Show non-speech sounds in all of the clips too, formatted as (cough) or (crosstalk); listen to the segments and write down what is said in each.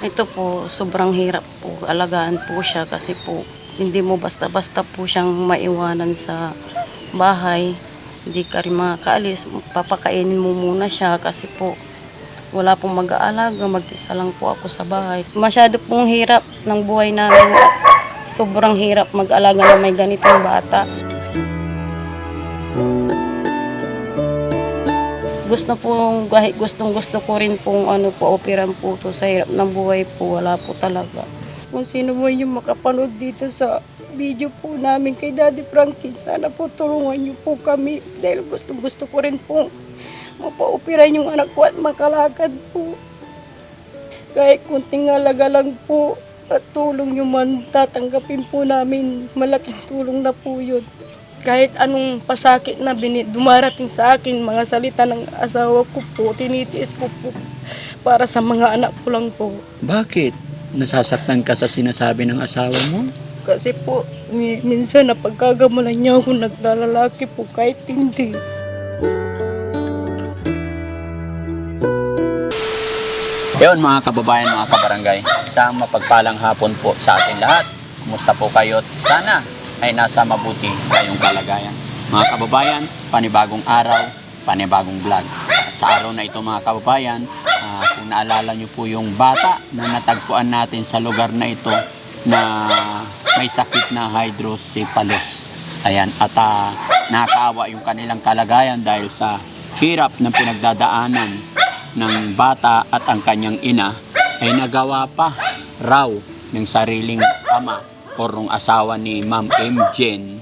Ito po, sobrang hirap po. Alagaan po siya kasi po hindi mo basta-basta po siyang maiwanan sa bahay. Hindi ka rin makakaalis. Papakainin mo muna siya kasi po wala pong mag-aalaga. Mag-isa lang po ako sa bahay. Masyado pong hirap ng buhay namin. Sobrang hirap mag-alaga na may ganitong bata. Gusto pong kahit gustong gusto ko rin pong ano po operan po to sa hirap ng buhay po. Wala po talaga. Kung sino mo yung makapanood dito sa video po namin kay Daddy Frankie sana po tulungan niyo po kami. Dahil gusto gusto ko rin po mapa-operan yung anak ko at makalakad po. Kahit kunting halaga lang po at tulong nyo man tatanggapin po namin. Malaking tulong na po yun kahit anong pasakit na bini- dumarating sa akin, mga salita ng asawa ko po, tinitiis ko po para sa mga anak ko lang po. Bakit? Nasasaktan ka sa sinasabi ng asawa mo? Kasi po, mi- minsan napagkagamalan niya ako naglalalaki po kahit hindi. Yun mga kababayan, mga kabarangay, isang mapagpalang hapon po sa ating lahat. Kumusta po kayo? Sana ay nasa mabuti kayong kalagayan. Mga kababayan, panibagong araw, panibagong vlog. At sa araw na ito mga kababayan, ah, kung naalala nyo po yung bata na natagpuan natin sa lugar na ito na may sakit na hydrocephalus. Ayan, at uh, nakakaawa yung kanilang kalagayan dahil sa hirap ng pinagdadaanan ng bata at ang kanyang ina ay nagawa pa raw ng sariling ama o ng asawa ni Ma'am M. Jen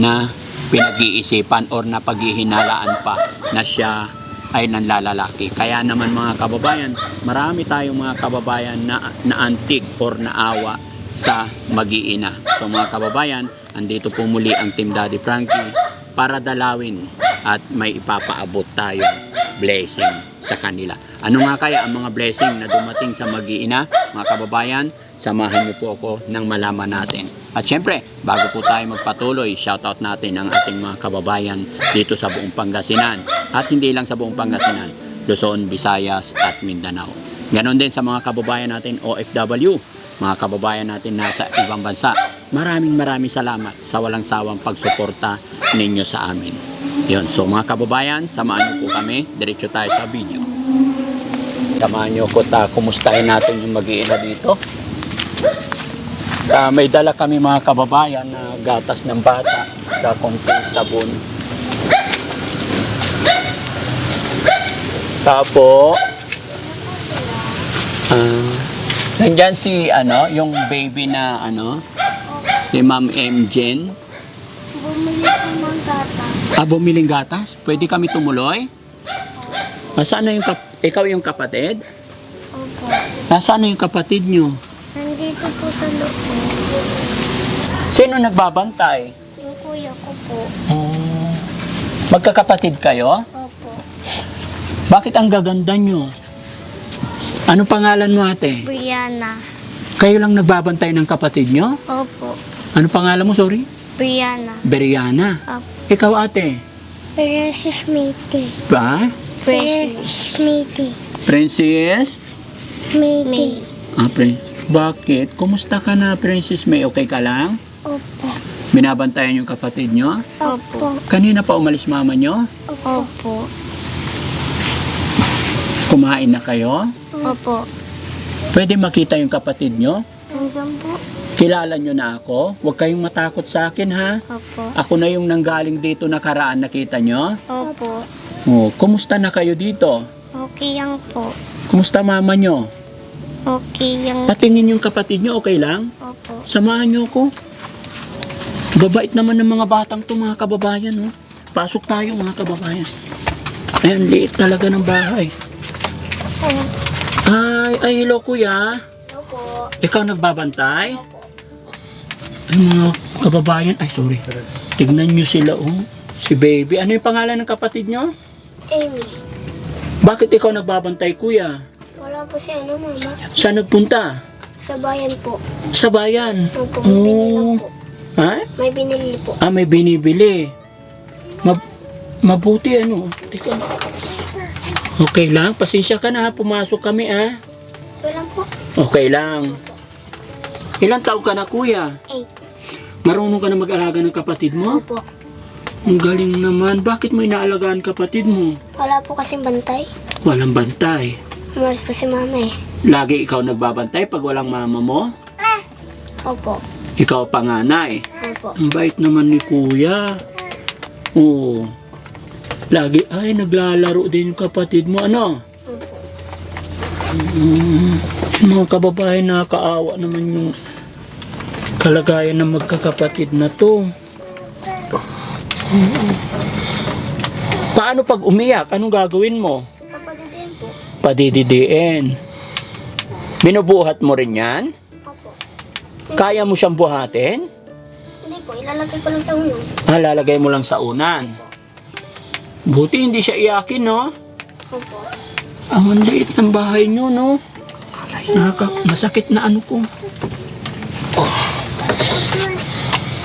na pinag-iisipan or na paghihinalaan pa na siya ay nanlalalaki. Kaya naman mga kababayan, marami tayong mga kababayan na naantig or naawa sa mag-iina. So mga kababayan, andito po muli ang Team Daddy Frankie para dalawin at may ipapaabot tayong blessing sa kanila. Ano nga kaya ang mga blessing na dumating sa mag-iina, mga kababayan? Samahan niyo po ako nang malaman natin. At syempre, bago po tayo magpatuloy, shoutout natin ang ating mga kababayan dito sa buong Pangasinan. At hindi lang sa buong Pangasinan, Luzon, Visayas at Mindanao. Ganon din sa mga kababayan natin OFW, mga kababayan natin nasa ibang bansa. Maraming maraming salamat sa walang sawang pagsuporta ninyo sa amin. Yun, so mga kababayan, samahan niyo po kami. Diretso tayo sa video. Samahan niyo ko ta, kumustahin natin yung mag-iina dito. Ah, may dala kami mga kababayan na gatas ng bata sa konting sabon. Tapo. Ah, nandyan si ano, yung baby na ano, ni Ma'am M. Jen. Bumili ko ng gatas. Ah, bumiling gatas? Pwede kami tumuloy? Nasaan na yung kap ikaw yung kapatid? Opo. Nasaan na yung kapatid nyo? Nandito po sa loob. Sino nagbabantay? Yung kuya ko po. Oh. Magkakapatid kayo? Opo. Bakit ang gaganda nyo? Ano pangalan mo ate? Brianna. Kayo lang nagbabantay ng kapatid nyo? Opo. Ano pangalan mo, sorry? Brianna. Beriana. Opo. Ikaw ate? Precious Smithy. Ba? Precious Smithy. Princess? Smithy. Ah, pre- Bakit? Kumusta ka na, Princess May? Okay ka lang? Opo. Binabantayan yung kapatid nyo? Opo. Kanina pa umalis mama nyo? Opo. Kumain na kayo? Opo. Pwede makita yung kapatid nyo? Nandiyan po. Kilala nyo na ako? Huwag kayong matakot sa akin ha? Opo. Ako na yung nanggaling dito nakaraan, nakita nyo? Opo. Oh, kumusta na kayo dito? Okay yan po. Kumusta mama nyo? Okay yan. Patingin yung kapatid nyo, okay lang? Opo. Samahan nyo ako. Babait naman ng mga batang to mga kababayan. Oh. Pasok tayo mga kababayan. Ayan, liit talaga ng bahay. Ay, ay, hello kuya. Opo. Ikaw nagbabantay? Ay, mga kababayan. Ay, sorry. Tignan nyo sila, oh. Si baby. Ano yung pangalan ng kapatid nyo? Amy. Bakit ikaw nagbabantay, kuya? Wala po si ano, mama. Saan nagpunta? Sa bayan po. Sa bayan. Opo, may binili lang po. Ha? May binili po. Ah, may binibili. Mab- mabuti ano. Teka. Okay lang. Pasensya ka na ha. Pumasok kami ha. Ito lang po. Okay lang. Ilang taon ka na, kuya? Eight. Marunong ka na mag-alaga ng kapatid mo? Opo. Ang galing naman. Bakit mo inaalagaan kapatid mo? Wala po kasing bantay. Walang bantay. Umalis po si mama eh. Lagi ikaw nagbabantay pag walang mama mo? Opo. Ikaw panganay. Opo. Ang bait naman ni kuya. Oo. Lagi, ay, naglalaro din yung kapatid mo. Ano? Opo. Mm, yung mga kababayan nakakaawa naman yung kalagayan ng magkakapatid na to. Mm. Paano pag umiyak? Anong gagawin mo? Padididiin. Binubuhat mo rin yan? Opo. Kaya mo siyang buhatin? Hindi po, ilalagay ko lang sa ulo. Ah, lalagay mo lang sa unan. Buti hindi siya iyakin, no? Opo. Ang liit ng bahay nyo, no? Nakaka masakit na ano ko. Oh.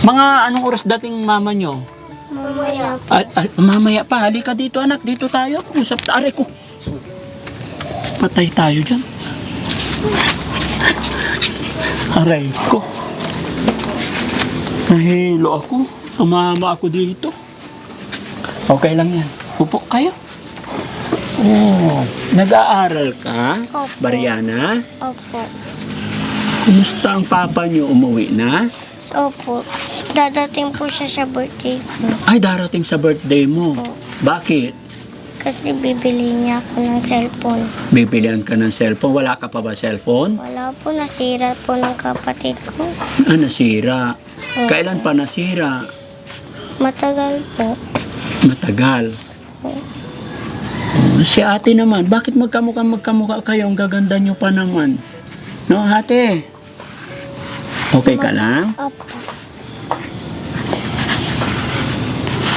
Mga anong oras dating mama nyo? Mamaya. Al, al- mamaya pa, halika dito anak, dito tayo. Usap tayo, ko. Patay tayo dyan. Aray ko. Nahilo ako. Sumama ako dito. Okay lang yan. Upo kayo. Oh, nag-aaral ka, Opo. Bariana? Opo. Kumusta ang papa niyo? Umuwi na? Opo. Dadating po siya sa birthday ko. Ay, darating sa birthday mo. Opo. Bakit? Kasi bibili niya ako ng cellphone. Bibilihan ka ng cellphone. Wala ka pa ba cellphone? Wala po, nasira po ng kapatid ko. Ah, nasira. Kailan pa nasira? Matagal po. Matagal. Oh, si ate naman, bakit magkamukha magkamukha kayo? Ang gaganda nyo pa naman. No, ate? Okay ka lang? Opo. Ang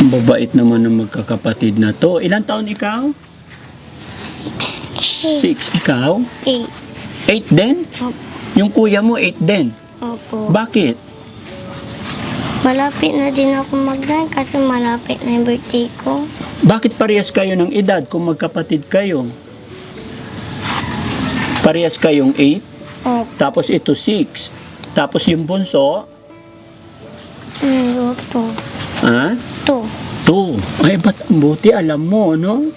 babait naman ng magkakapatid na to. Ilan taon ikaw? Six. Ikaw? Eight. Eight din? Opo. Yung kuya mo, eight din. Opo. Bakit? Malapit na din ako mag kasi malapit na yung birthday ko. Bakit parehas kayo ng edad kung magkapatid kayo? Parehas kayong 8, Opo. tapos ito 6. Tapos yung bunso, Mm, to. ha? To. 2. Ay, ba't ang buti alam mo, no?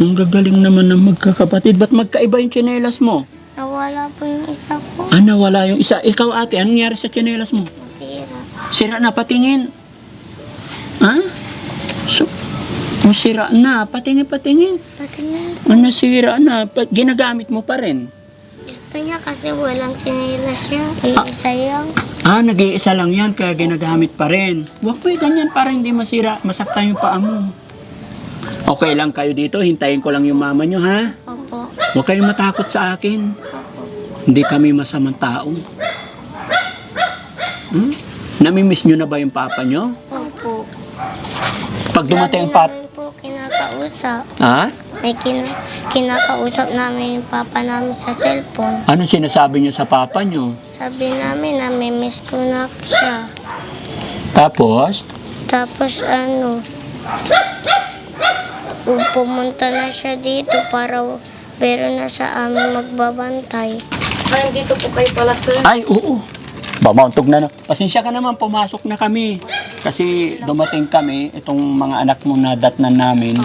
Ang gagaling naman ng magkakapatid. Ba't magkaiba yung tsinelas mo? Nawala po yung isa ko. Ah, nawala yung isa. Ikaw ate, anong nangyari sa tsinelas mo? Nasira. Sira na, patingin. Ha? So, oh, sira na. Patingin, patingin. Pati niya. Oh, nasira na. Pa- ginagamit mo pa rin. Gusto niya kasi walang sinila siya. Iisa yung. Ah, nag-iisa lang yan, kaya ginagamit pa rin. Huwag mo yung ganyan para hindi masira, masakta yung paa mo. Okay lang kayo dito, hintayin ko lang yung mama nyo, ha? Opo. Huwag kayong matakot sa akin. Opo. Hindi kami masamang tao. Hmm? Namimiss nyo na ba yung papa nyo? Opo. Pag dumating Lagi papa... namin po kinakausap. Ha? May kin kinakausap namin yung papa namin sa cellphone. Ano sinasabi nyo sa papa nyo? Sabi namin na may miss ko na siya. Tapos, Tapos ano, pumunta na siya dito para pero na sa amin magbabantay. Ay, dito po kayo pala, sir. ay, oo. Babauntog na na. Pasensya ka naman, pumasok na kami. Kasi dumating kami, itong mga anak mo na datnan namin.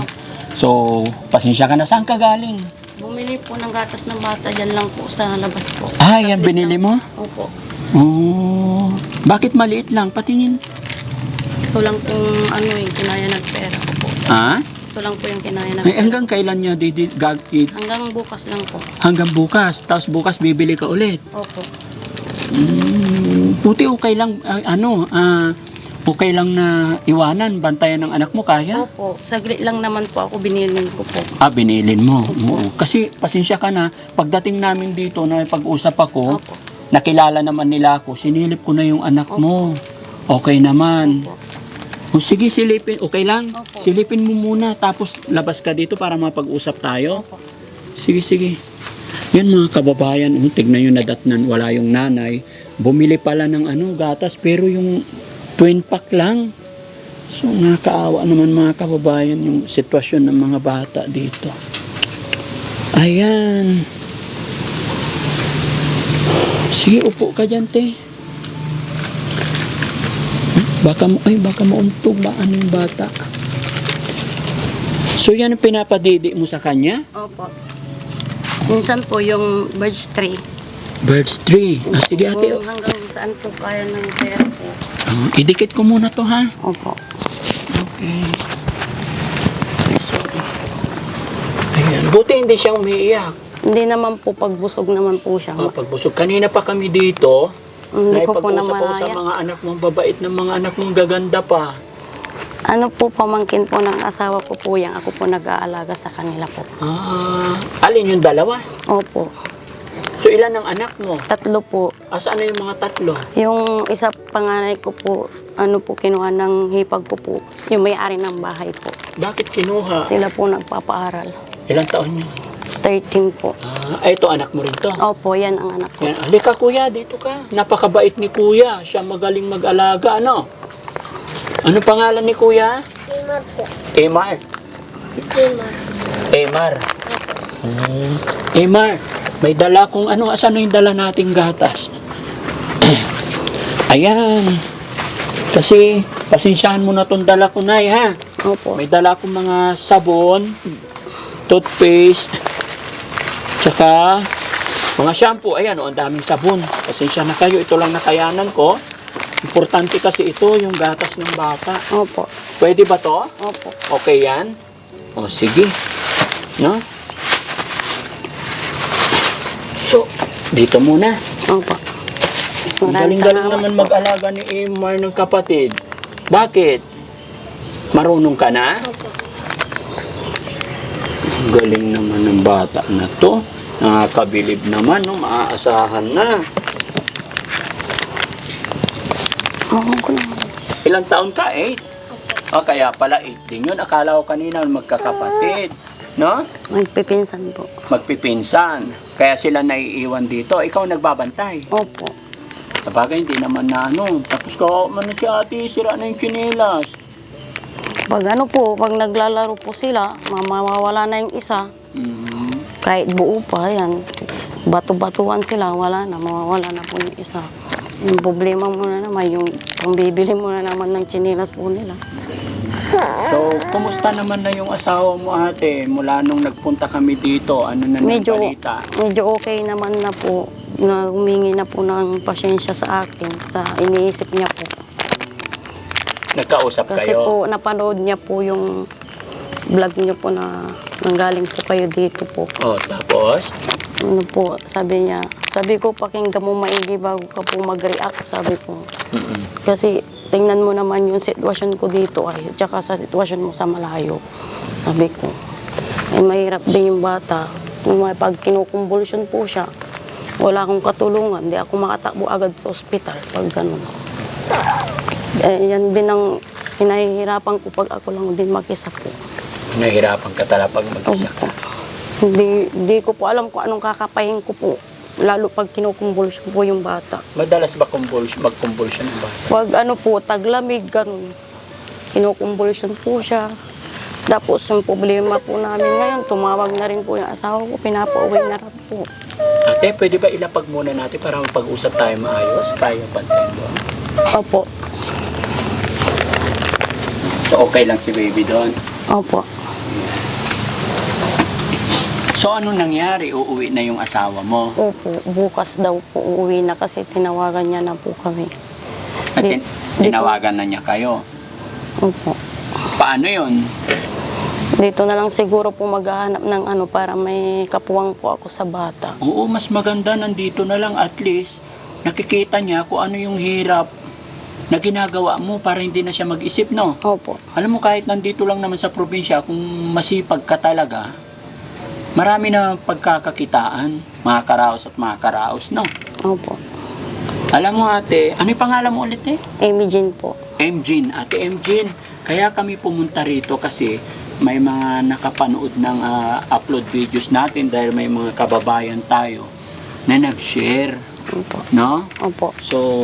So, pasensya ka na. Saan ka galing? Bumili po ng gatas ng bata dyan lang po sa labas po. Ah, yan binili mo? Opo. Oh, bakit maliit lang? Patingin. Ito lang pong ano eh, kinaya ng pera ko po. Ha? Ito lang po yung kinaya ng Ay, pera. hanggang kailan niya didi, gag, i- Hanggang bukas lang po. hanggang bukas. Tapos bukas bibili ka ulit. Opo. Mm, puti okay lang, ah, ano, ah, okay lang na iwanan, bantayan ng anak mo, kaya? Opo. Saglit lang naman po ako binilin ko po. Ah, binilin mo. Oo. Kasi, pasensya ka na, pagdating namin dito na pag-usap ako, Opo. nakilala naman nila ako, sinilip ko na yung anak mo. Okay naman. Opo. O, sige, silipin. Okay lang? Opo. Silipin mo muna, tapos labas ka dito para mapag-usap tayo. Opo. Sige, sige. Yan mga kababayan, oh, tignan nyo nadatnan, wala yung nanay. Bumili pala ng ano, gatas, pero yung twin pack lang. So, nakakaawa naman mga kababayan yung sitwasyon ng mga bata dito. Ayan. Sige, upo ka dyan, te. Baka mo, ay, baka mauntog ba? Ano yung bata? So, yan ang pinapadidi mo sa kanya? Opo. Minsan po yung birds tree. Birds tree. Ah, sige, ate. Kung hanggang saan po kaya ng pera po. Ah, idikit ko muna to, ha? Opo. Okay. So, ayan. Buti hindi siya umiiyak. Hindi naman po pagbusog naman po siya. Ah, pagbusog. Kanina pa kami dito. Hindi ko po Naipag-usap ako sa mga anak mong babait ng mga anak mong gaganda pa. Ano po, pamangkin po ng asawa ko po yan. Ako po nag-aalaga sa kanila po. Ah, alin yung dalawa? Opo. So, ilan ang anak mo? Tatlo po. Asa ano yung mga tatlo? Yung isa panganay ko po, ano po, kinuha ng hipag ko po. Yung may-ari ng bahay po. Bakit kinuha? Sila po nagpapaaral. Ilang taon niya? 13 po. Ah, ay, ito anak mo rin to. Opo, yan ang anak ko. Yan, halika kuya, dito ka. Napakabait ni kuya. Siya magaling mag-alaga, ano? Ano pangalan ni kuya? Imar po. Emar. Imar. Emar. Hmm. Emar, may dala kong ano, asan na yung dala nating gatas? (clears throat) Ayan. Kasi, pasensyahan mo na tong dala ko, Nay, ha? Opo. May dala akong mga sabon, toothpaste, tsaka mga shampoo. Ayan, oh, ang daming sabon. Pasensya na kayo, ito lang nakayanan ko. Importante kasi ito, yung gatas ng bata. Opo. Pwede ba to? Opo. Okay yan? O, sige. No? So, dito muna. Opo. Ang galing-galing naman mag-alaga ni Imar ng kapatid. Bakit? Marunong ka na? Ang galing naman ng bata na to. Nakakabilib naman, no? Maaasahan na. Oo, ko na. Ilang taon ka? Eight? O, kaya pala eight din yun. Akala ko kanina magkakapatid. No? Magpipinsan po. Magpipinsan. Kaya sila naiiwan dito. Ikaw nagbabantay. Opo. Sabagay, hindi naman na ano. Tapos ko, man si ate, sira na yung chinelas. Pag ano po, pag naglalaro po sila, mamawala na yung isa. Mm. Kahit buo pa, yan. Bato-batuan sila, wala na, mawawala na po yung isa. Yung problema muna naman, yung pambibili muna naman ng chinilas po nila. So, kumusta naman na yung asawa mo ate? Mula nung nagpunta kami dito, ano na ng Medyo, balita? medyo okay naman na po, na humingi na po ng pasyensya sa akin, sa iniisip niya po. Nagkausap Kasi kayo? po, napanood niya po yung vlog niyo po na nanggaling po kayo dito po. Oh, tapos? Ano po, sabi niya, sabi ko pakinggan mo maigi bago ka po mag-react, sabi ko. Mm-mm. Kasi tingnan mo naman yung sitwasyon ko dito ay, tsaka sa sitwasyon mo sa malayo. Sabi ko, eh mahirap din yung bata. Kung may pag kinukumbulsyon po siya, wala akong katulungan, di ako makatakbo agad sa ospital pag ganun. Eh, yan din ang hinahihirapan ko pag ako lang din mag-isa po. Nahirapan ka talaga pag mag-isa ka. Hindi, hindi ko po alam kung anong kakapahin ko po. Lalo pag kinukumbulsyon po yung bata. Madalas ba convulsion, mag-convulsion ang bata? Pag ano po, taglamig, ganun. Kinukumbulsyon po siya. Tapos yung problema po namin ngayon, tumawag na rin po yung asawa ko, pinapauwi na rin po. Ate, pwede ba ilapag muna natin para mapag-usap tayo maayos? Kaya bantayan doon. Opo, So, okay lang si baby doon. opo. So, ano nangyari? Uuwi na yung asawa mo? Opo, bukas daw po uuwi na kasi tinawagan niya na po kami. At Di- tin- di tinawagan na niya kayo. Opo. Paano yun? Dito na lang siguro po maghahanap ng ano para may kapuwang po ako sa bata. Oo, mas maganda nandito na lang at least nakikita niya kung ano yung hirap na ginagawa mo para hindi na siya mag-isip, no? Opo, Alam mo, kahit nandito lang naman sa probinsya, kung masipag ka talaga, marami na pagkakakitaan, mga karaos at mga karaos, no? opo. Alam mo ate, ano yung pangalan mo ulit eh? Amy Jean po. Mjin, ate Mjin. Kaya kami pumunta rito kasi may mga nakapanood ng ah, upload videos natin dahil may mga kababayan tayo na nag-share, Opo. no? Opo. So,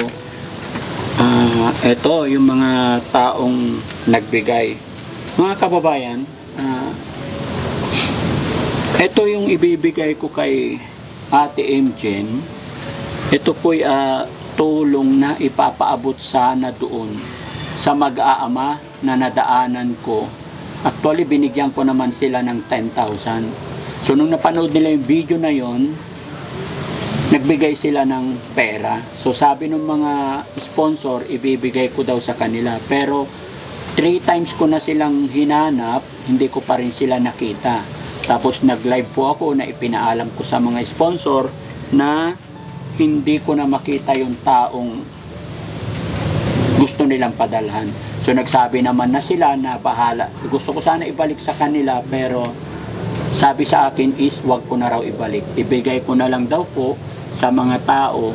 ah eto yung mga taong nagbigay. Mga kababayan, ah ito yung ibibigay ko kay Ate Mjen. Ito po'y ah, tulong na ipapaabot sana doon sa mag-aama na nadaanan ko. Actually, binigyan ko naman sila ng 10,000. So, nung napanood nila yung video na yon, nagbigay sila ng pera. So, sabi ng mga sponsor, ibibigay ko daw sa kanila. Pero, three times ko na silang hinanap, hindi ko pa rin sila nakita. Tapos, nag-live po ako na ipinaalam ko sa mga sponsor na hindi ko na makita yung taong gusto nilang padalhan. So nagsabi naman na sila na bahala. Gusto ko sana ibalik sa kanila pero sabi sa akin is wag ko na raw ibalik. Ibigay ko na lang daw po sa mga tao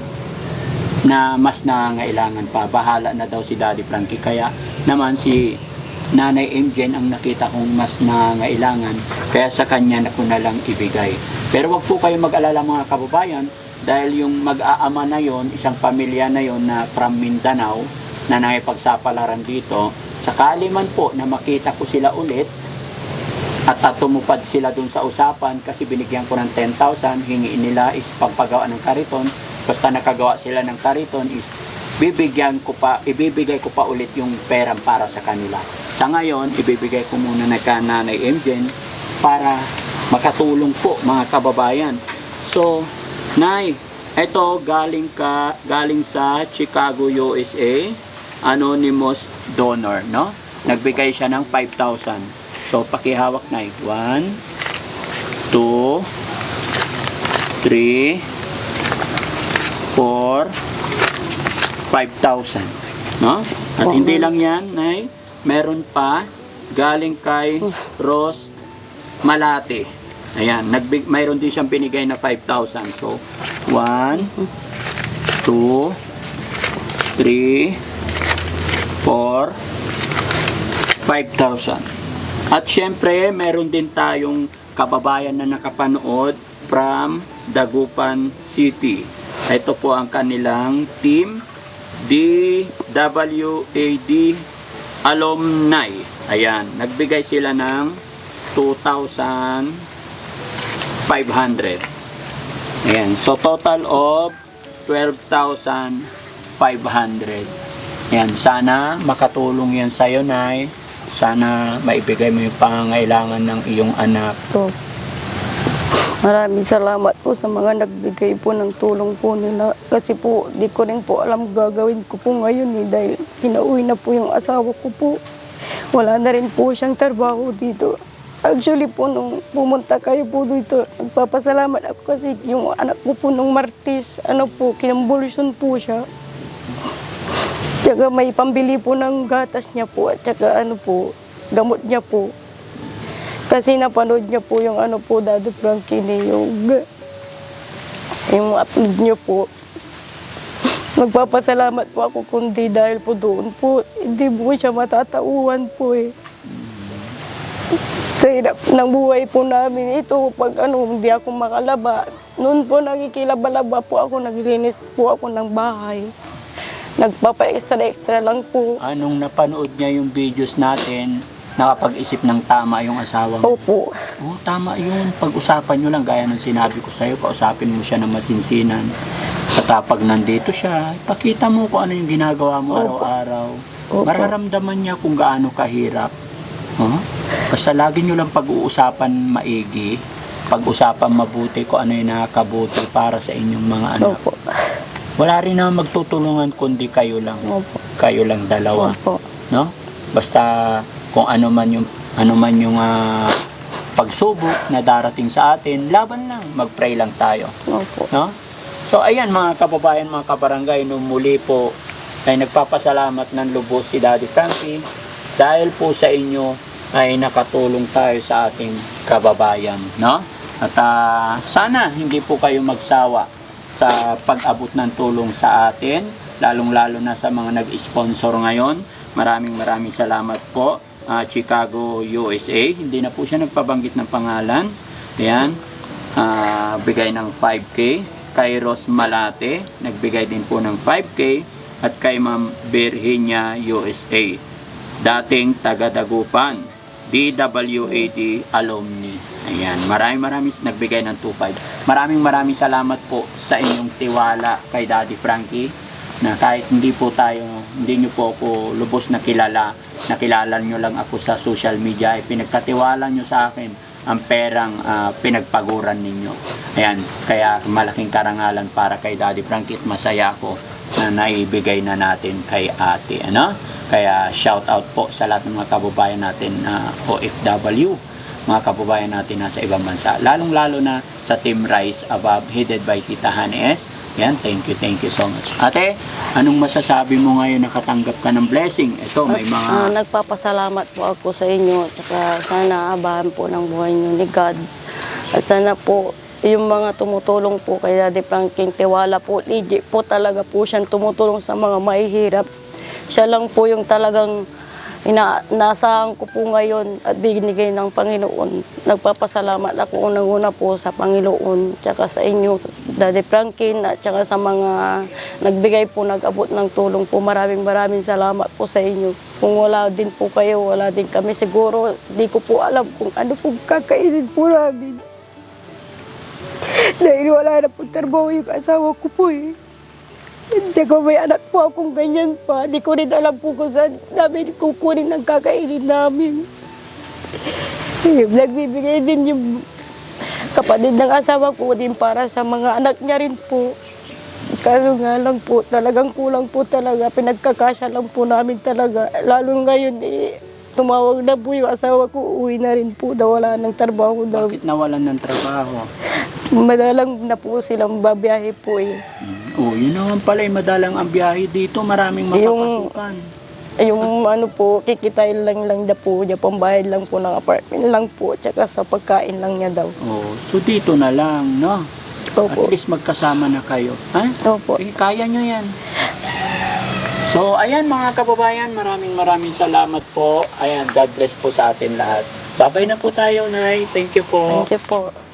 na mas nangangailangan pa. Bahala na daw si Daddy Frankie. Kaya naman si Nanay MJ ang nakita kong mas nangangailangan. Kaya sa kanya na ko na lang ibigay. Pero wag po kayo mag-alala mga kababayan dahil yung mag-aama na yon, isang pamilya na yon na from Mindanao na nakipagsapalaran dito, sakali man po na makita ko sila ulit at at tumupad sila dun sa usapan kasi binigyan ko ng 10,000, hingiin nila is pagpagawa ng kariton, basta nakagawa sila ng kariton is bibigyan ko pa, ibibigay ko pa ulit yung pera para sa kanila. Sa ngayon, ibibigay ko muna na ka Nanay Emjen para makatulong po mga kababayan. So, Nay, ito galing ka galing sa Chicago, USA, anonymous donor, no? Nagbigay siya ng 5,000. So, pakihawak na 1 2 3 4 5,000. No? At hindi lang yan, Nay. Meron pa galing kay Rose Malate. Ayan, nagbig mayroon din siyang binigay na 5,000. So, 1 2 3 4 5,000. At syempre, meron din tayong kababayan na nakapanood from Dagupan City. Ito po ang kanilang team DWAD Alumni. Ayan, nagbigay sila ng 2,500. Ayan, so total of 12,500. Ayan, sana makatulong yan sa'yo, Nay. Sana maibigay mo yung pangangailangan ng iyong anak. Po. Maraming salamat po sa mga nagbigay po ng tulong po nila. Kasi po, di ko rin po alam gagawin ko po ngayon eh, dahil pinauwi na po yung asawa ko po. Wala na rin po siyang trabaho dito. Actually po, nung pumunta kayo po dito, nagpapasalamat ako kasi yung anak ko po nung Martis, ano po, kinambulsyon po siya. Tsaka may pambili po ng gatas niya po at tsaka ano po, gamot niya po. Kasi napanood niya po yung ano po, Dado Frankie ni yung, upload niyo po. (laughs) Magpapasalamat po ako kundi dahil po doon po, hindi po siya matatauhan po eh. Sa hirap ng buhay po namin ito, pag ano, hindi ako makalaba. Noon po nakikilaba-laba po ako, naglinis po ako ng bahay. Nagpapa-extra-extra lang po. Anong napanood niya yung videos natin, nakapag-isip ng tama yung asawa mo? Opo. Oo, tama yun. Pag-usapan nyo lang, gaya ng sinabi ko sa'yo, kausapin mo siya ng masinsinan. At ah, pag nandito siya, ipakita mo kung ano yung ginagawa mo Opo. araw-araw. Opo. Mararamdaman niya kung gaano kahirap. Huh? Basta lagi nyo lang pag-uusapan maigi, pag-usapan mabuti kung ano yung nakakabuti para sa inyong mga anak. Opo. Wala rin naman magtutulungan kundi kayo lang. Opo. Kayo lang dalawa Opo. no? Basta kung ano man yung ano man yung ah, pagsubok na darating sa atin, laban lang, mag-pray lang tayo, Opo. no? So ayan mga kababayan, mga kabarangay, nung muli po ay nagpapasalamat ng lubos si Daddy Frankie dahil po sa inyo ay nakatulong tayo sa ating kababayan, no? At ah, sana hindi po kayo magsawa sa pag-abot ng tulong sa atin, lalong-lalo na sa mga nag-sponsor ngayon. Maraming maraming salamat po. Ah, Chicago, USA. Hindi na po siya nagpabanggit ng pangalan. Ayan. Ah, bigay ng 5K. Kay Ros Malate, nagbigay din po ng 5K. At kay Ma'am Virginia, USA. Dating taga-dagupan. DWAD alumni. Ayan, maraming maraming nagbigay ng 2.5. Maraming maraming salamat po sa inyong tiwala kay Daddy Frankie na kahit hindi po tayo, hindi nyo po ako lubos na kilala, nakilala nyo lang ako sa social media, ay pinagkatiwala nyo sa akin ang perang ah, pinagpaguran ninyo. Ayan, kaya malaking karangalan para kay Daddy Frankie at masaya ako na naibigay na natin kay ate. Ano? Kaya shout out po sa lahat ng mga kababayan natin na OFW mga kababayan natin nasa ibang bansa. Lalong-lalo na sa Team Rise Above, headed by Tita Hanes. Yan, thank you, thank you so much. Ate, anong masasabi mo ngayon nakatanggap ka ng blessing? Ito, may mga... nagpapasalamat po ako sa inyo. Tsaka sana abahan po ng buhay niyo ni God. At sana po yung mga tumutulong po kay Daddy Franking Tiwala po, legit po talaga po siyang tumutulong sa mga mahihirap. Siya lang po yung talagang ina naasahan ko po ngayon at binigay ng Panginoon. Nagpapasalamat ako unang-una po sa Panginoon, tsaka sa inyo, Daddy Franklin, at tsaka sa mga nagbigay po, nag-abot ng tulong po. Maraming maraming salamat po sa inyo. Kung wala din po kayo, wala din kami siguro, di ko po alam kung ano po kakainin po namin. (laughs) Dahil wala na po trabaho yung asawa ko po eh. Tsaka may anak po akong ganyan pa. Di ko rin alam po kung saan namin kukunin ang kakainin namin. (laughs) Nagbibigay din yung kapatid ng asawa ko din para sa mga anak niya rin po. Kaso nga lang po, talagang kulang po talaga. Pinagkakasya lang po namin talaga. Lalo ngayon, eh, tumawag na po yung asawa ko. Uwi na rin po daw wala ng trabaho daw. Bakit nawalan ng trabaho? Madalang na po silang babiyahe po eh. Oh, yun naman pala, eh, madalang ang biyahe dito, maraming makapasukan. Yung ano po, kikitain lang lang na po niya, pambayad lang po ng apartment lang po, tsaka sa pagkain lang niya daw. Oh, so dito na lang, no? At Opo. least magkasama na kayo. Ha? Opo. Eh, kaya nyo yan. So, ayan mga kababayan, maraming maraming salamat po. Ayan, God bless po sa atin lahat. Babay na po tayo, Nay. Thank you po. Thank you po.